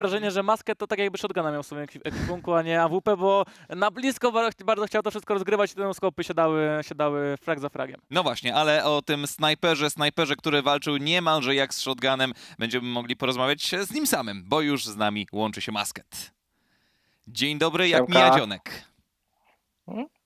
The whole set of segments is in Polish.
wrażenie, że maskę to tak jakby shotguna miał w swoim ekwi- ekwipunku, a nie AWP, bo na blisko bardzo, bardzo chciał to wszystko rozgrywać i te skopy się dały, się dały frag za fragiem. No właśnie, ale o tym snajperze, snajperze, który walczył niemalże jak z shotgunem, będziemy mogli porozmawiać z nim samym, bo już z nami łączy się Masket. Dzień dobry, jak Siemka. mija dzionek?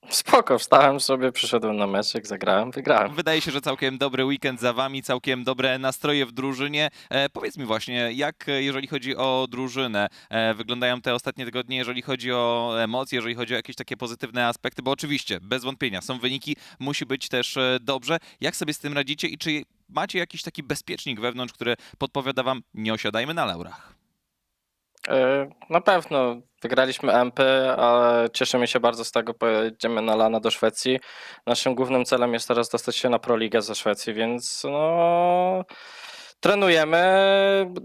Spoko, wstałem sobie, przyszedłem na meczek, zagrałem, wygrałem. Wydaje się, że całkiem dobry weekend za wami, całkiem dobre nastroje w drużynie. E, powiedz mi właśnie, jak e, jeżeli chodzi o drużynę, e, wyglądają te ostatnie tygodnie, jeżeli chodzi o emocje, jeżeli chodzi o jakieś takie pozytywne aspekty, bo oczywiście, bez wątpienia, są wyniki, musi być też e, dobrze. Jak sobie z tym radzicie i czy macie jakiś taki bezpiecznik wewnątrz, który podpowiada wam, nie osiadajmy na laurach? E, Na pewno wygraliśmy MP, ale cieszymy się bardzo z tego, pojedziemy na Lana do Szwecji. Naszym głównym celem jest teraz dostać się na Proligę ze Szwecji, więc no... Trenujemy.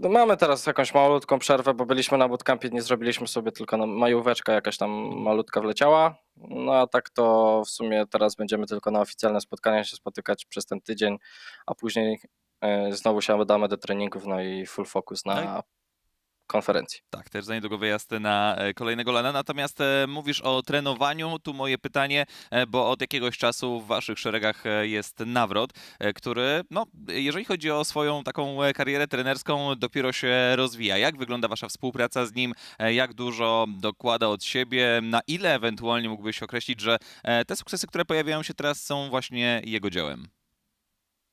No, Mamy teraz jakąś malutką przerwę, bo byliśmy na bootcampie, nie zrobiliśmy sobie tylko na majóweczka jakaś tam malutka wleciała. No a tak to w sumie teraz będziemy tylko na oficjalne spotkania się spotykać przez ten tydzień, a później e, znowu się damy do treningów, no i full focus na No konferencji. Tak, też za niedługo wyjazd na e, kolejnego lana. Natomiast e, mówisz o trenowaniu. Tu moje pytanie, e, bo od jakiegoś czasu w waszych szeregach jest nawrot, który, no, jeżeli chodzi o swoją taką karierę trenerską, dopiero się rozwija. Jak wygląda wasza współpraca z nim? Jak dużo dokłada od siebie? Na ile ewentualnie mógłbyś określić, że te sukcesy, które pojawiają się teraz, są właśnie jego dziełem?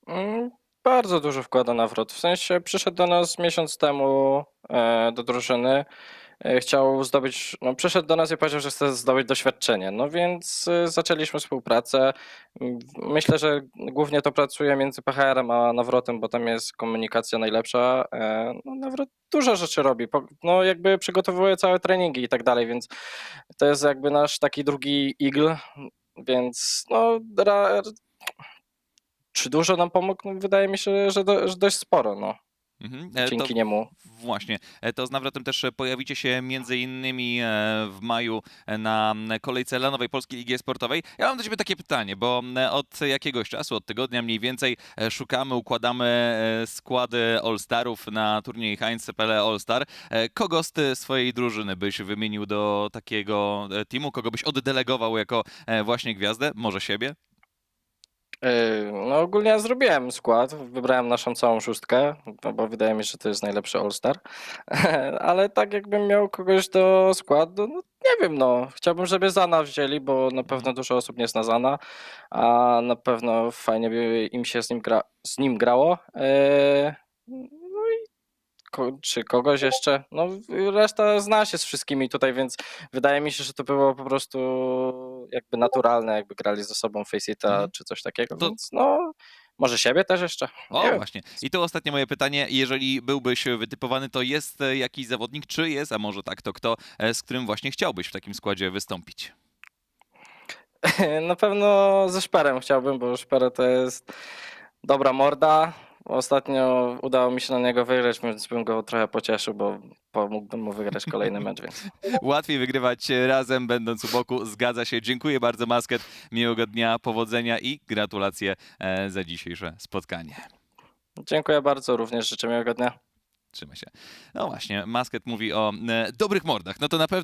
Mm, Bardzo dużo wkłada nawrot. W sensie przyszedł do nas miesiąc temu e, do drużyny. E, chciał zdobyć, no przyszedł do nas i powiedział, że chce zdobyć doświadczenie. No więc e, zaczęliśmy współpracę. Myślę, że głównie to pracuje między PHR-em a nawrotem, bo tam jest komunikacja najlepsza. E, No, nawrot dużo rzeczy robi. Po- No jakby przygotowuje całe treningi i tak dalej, więc to jest jakby nasz taki drugi igl. Więc no ra, czy dużo nam pomógł? No, wydaje mi się, że, do, że dość sporo, no, Mhm. E, dzięki to- niemu. Właśnie, E, to z nawrotem też e, pojawicie się między innymi w maju na kolejce Lanowej Polskiej Ligi Sportowej. Ja mam do Ciebie takie pytanie, bo od jakiegoś czasu, od tygodnia mniej więcej szukamy, układamy składy All-Starów na turniej Heinz Pele All-Star. Kogo z swojej drużyny byś wymienił do takiego teamu? Kogo byś oddelegował jako właśnie gwiazdę? Może siebie? Yy, No ogólnie ja zrobiłem skład, wybrałem naszą całą szóstkę, no bo wydaje mi się, że to jest najlepszy All-Star, ale tak jakbym miał kogoś do składu, no nie wiem, no chciałbym, żeby Zana wzięli, bo na pewno dużo osób nie zna Zana, a na pewno fajnie by im się z nim, gra, z nim grało. Ko- czy kogoś jeszcze? No reszta zna się z wszystkimi tutaj, więc wydaje mi się, że to było po prostu jakby naturalne, jakby grali ze sobą Faceita Mhm. czy coś takiego, To- więc no może siebie też jeszcze. O, Nie wiem. właśnie. I to ostatnie moje pytanie. Jeżeli byłbyś wytypowany, to jest jakiś zawodnik, czy jest, a może tak, to kto, e, z którym właśnie chciałbyś w takim składzie wystąpić? Na pewno ze Szperem chciałbym, bo Szpere to jest dobra morda. Ostatnio udało mi się na niego wygrać, więc bym go trochę pocieszył, bo pomógłbym mu wygrać kolejny mecz, więc Łatwiej wygrywać razem, będąc u boku. Zgadza się. Dziękuję bardzo, Masket. Miłego dnia, powodzenia i gratulacje e, za dzisiejsze spotkanie. dziękuję bardzo, również życzę miłego dnia. Trzymaj się. No właśnie, Masket mówi o e, dobrych mordach. No to na pewno